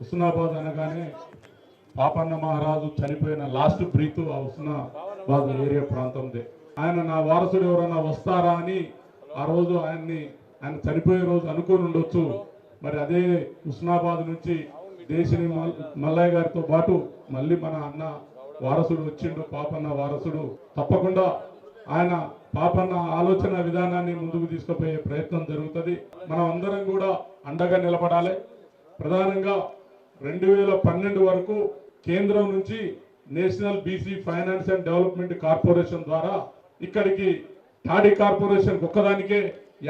హుస్నాబాద్ అనగానే పాపన్న మహారాజు చనిపోయిన లాస్ట్ బ్రీత్ ఆ హుస్నాబాద్ ఏరియా ప్రాంతందే. ఆయన నా వారసుడు ఎవరైనా వస్తారా అని ఆ రోజు ఆయన్ని ఆయన చనిపోయే రోజు అనుకుని ఉండొచ్చు. మరి అదే హుస్నాబాద్ నుంచి దేశిని మల్లయ్య గారితో పాటు మళ్ళీ మన అన్న వారసుడు వచ్చిండు పాపన్న వారసుడు. తప్పకుండా ఆయన పాపన్న ఆలోచన విధానాన్ని ముందుకు తీసుకుపోయే ప్రయత్నం జరుగుతుంది. మనం అందరం కూడా అండగా నిలబడాలి. ప్రధానంగా రెండు వేల పన్నెండు వరకు కేంద్రం నుంచి national BC finance and development corporation ద్వారా ఇక్కడికి టాడీ కార్పొరేషన్ ఒక్కదానికే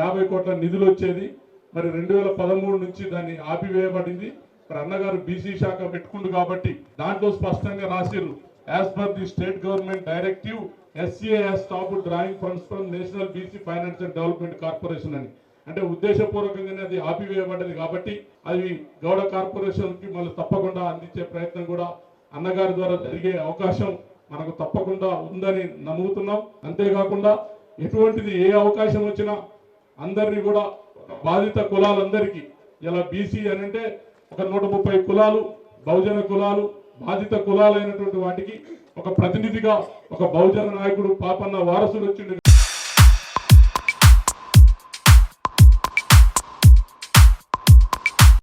యాభై కోట్ల నిధులు వచ్చేది. మరి రెండు వేల పదమూడు నుంచి దాన్ని ఆపివేయబడింది. మరి అన్నగారు బీసీ శాఖ పెట్టుకుండు కాబట్టి దాంట్లో స్పష్టంగా రాసిర్రు. As per the state government directive SCA stop drawing funds from national BC finance and development corporation అని. అంటే ఉద్దేశపూర్వకంగానే అది ఆపివేయబడ్డది కాబట్టి అది గౌడ కార్పొరేషన్కి మళ్ళీ తప్పకుండా అందించే ప్రయత్నం కూడా అన్నగారి ద్వారా జరిగే అవకాశం మనకు తప్పకుండా ఉందని నమ్ముతున్నాం. అంతేకాకుండా ఎటువంటిది ఏ అవకాశం వచ్చినా అందరినీ కూడా బాధిత కులాలందరికీ ఇలా బీసీ అని అంటే ఒక నూట ముప్పై కులాలు బహుజన కులాలు బాధిత కులాలైనటువంటి వాటికి ఒక ప్రతినిధిగా ఒక బహుజన నాయకుడు పాపన్న వారసుడు వచ్చిండు